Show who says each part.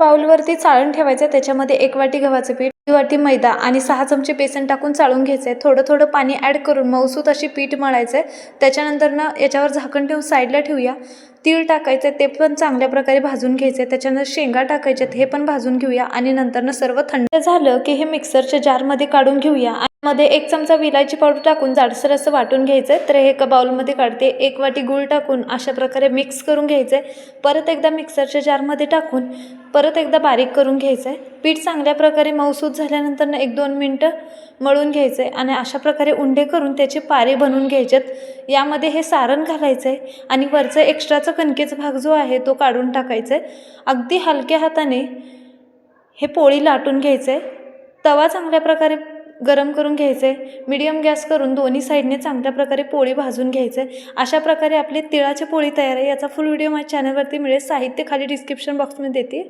Speaker 1: बाऊलवरती चाळून ठेवायचं त्याच्यामध्ये एक वाटी गव्हाचं पीठ एक वाटी मैदा आणि सहा चमचे बेसन टाकून चाळून घ्यायचं आहे थोडं थोडं पाणी ॲड करून मऊसूत अशी पीठ मळायचं आहे त्याच्यानंतर ना याच्यावर झाकण ठेवून साईडला ठेवूया. तीळ टाकायचं आहे ते पण चांगल्या प्रकारे भाजून घ्यायचं आहे त्याच्यानंतर शेंगा टाकायचे हे पण भाजून घेऊया आणि नंतरनं सर्व थंड झालं की हे मिक्सरच्या जारमध्ये काढून घेऊया. मध्ये एक चमचा विलायची पावडर टाकून जाडसर असं वाटून घ्यायचं आहे तर हे एका बाउलमध्ये काढते. एक वाटी गूळ टाकून अशा प्रकारे मिक्स करून घ्यायचं आहे परत एकदा मिक्सरच्या जारमध्ये टाकून परत एकदा बारीक करून घ्यायचं आहे पीठ चांगल्या प्रकारे मऊसूत झाल्यानंतर एक दोन मिनटं मळून घ्यायचं आहे आणि अशा प्रकारे उंडे करून त्याचे पारे बनवून घ्यायचेत. यामध्ये हे सारण घालायचं आहे आणि वरचं एक्स्ट्राचा कणकेचा भाग जो आहे तो काढून टाकायचा आहे अगदी हलक्या हाताने हे पोळी लाटून घ्यायचं आहे तवा चांगल्या प्रकारे गरम करून घ्यायचं आहे मिडियम गॅस करून दोन्ही साईडने चांगल्या प्रकारे पोळी भाजून घ्यायचं आहे अशा प्रकारे आपली तिळाची पोळी तयार आहे. याचा फुल व्हिडिओ माझ्या चॅनलवरती मिळेल. साहित्य खाली डिस्क्रिप्शन बॉक्समध्ये देते.